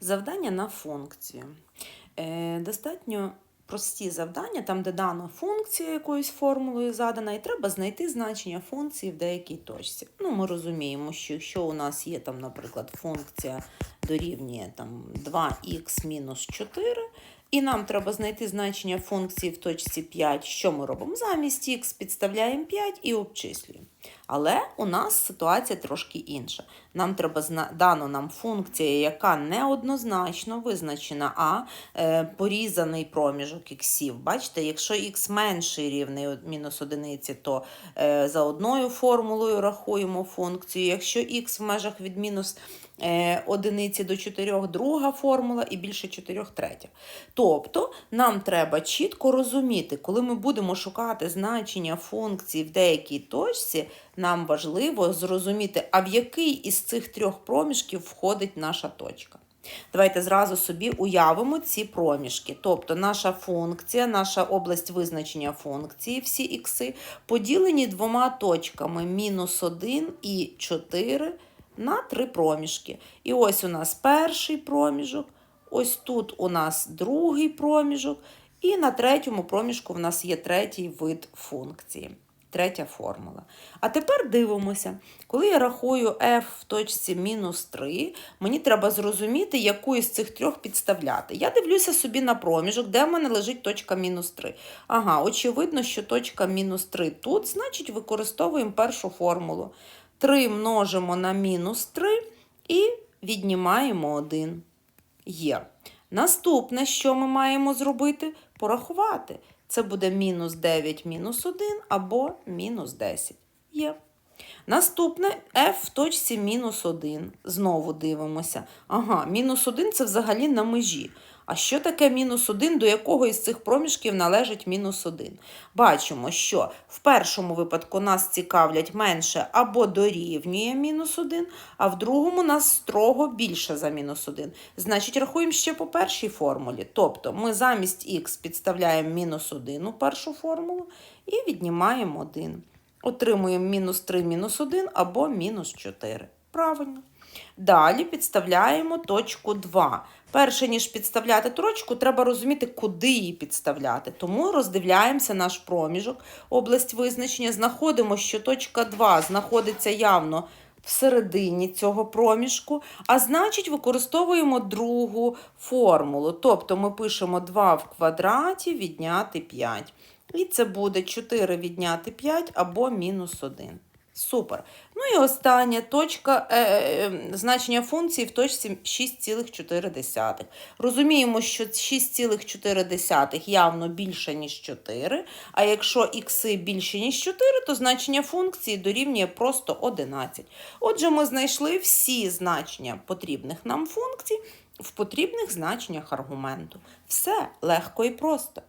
Завдання на функцію. Е, достатньо прості завдання, там, де дана функція якоюсь формулою задана, і треба знайти значення функції в деякій точці. Ну, ми розуміємо, що якщо у нас є, там, наприклад, функція дорівнює там, 2х мінус 4, і нам треба знайти значення функції в точці 5, що ми робимо? Замість х підставляємо 5 і обчислюємо. Але у нас ситуація трошки інша. Нам треба дано нам функція, яка неоднозначно визначена, а е, порізаний проміжок іксів. Бачите, якщо х менший рівний мінус одиниці, то е, за одною формулою рахуємо функцію. Якщо х в межах від мінус е, одиниці до 4 друга формула і більше 4 третя. Тобто нам треба чітко розуміти, коли ми будемо шукати значення функції в деякій точці, нам важливо зрозуміти, а в який із цих трьох проміжків входить наша точка. Давайте зразу собі уявимо ці проміжки. Тобто наша функція, наша область визначення функції, всі ікси, поділені двома точками мінус 1 і 4 на три проміжки. І ось у нас перший проміжок, ось тут у нас другий проміжок, і на третьому проміжку в нас є третій вид функції. Третя формула. А тепер дивимося, коли я рахую f в точці мінус 3, мені треба зрозуміти, яку із цих трьох підставляти. Я дивлюся собі на проміжок, де в мене лежить точка мінус 3. Ага, очевидно, що точка мінус 3 тут, значить використовуємо першу формулу. 3 множимо на мінус 3 і віднімаємо 1. Є. Наступне, що ми маємо зробити? Порахувати. Це буде мінус 9 мінус 1 або мінус 10. Є. Наступне f в точці мінус 1. Знову дивимося. Ага, мінус 1 це взагалі на межі. А що таке мінус 1, до якого із цих проміжків належить мінус 1? Бачимо, що в першому випадку нас цікавлять менше або дорівнює мінус 1, а в другому нас строго більше за мінус 1. Значить, рахуємо ще по першій формулі. Тобто ми замість х підставляємо мінус 1 у першу формулу і віднімаємо 1. Отримуємо мінус 3 мінус 1 або мінус 4. Правильно. Далі підставляємо точку 2. Перше, ніж підставляти точку, треба розуміти, куди її підставляти. Тому роздивляємося наш проміжок, область визначення, знаходимо, що точка 2 знаходиться явно всередині цього проміжку, а значить використовуємо другу формулу. Тобто ми пишемо 2 в квадраті відняти 5. І це буде 4 відняти 5 або мінус 1. Супер. Ну і остання точка е, е, значення функції в точці 6,4. Розуміємо, що 6,4 явно більше, ніж 4. А якщо ікси більше, ніж 4, то значення функції дорівнює просто 11. Отже, ми знайшли всі значення потрібних нам функцій в потрібних значеннях аргументу. Все легко і просто.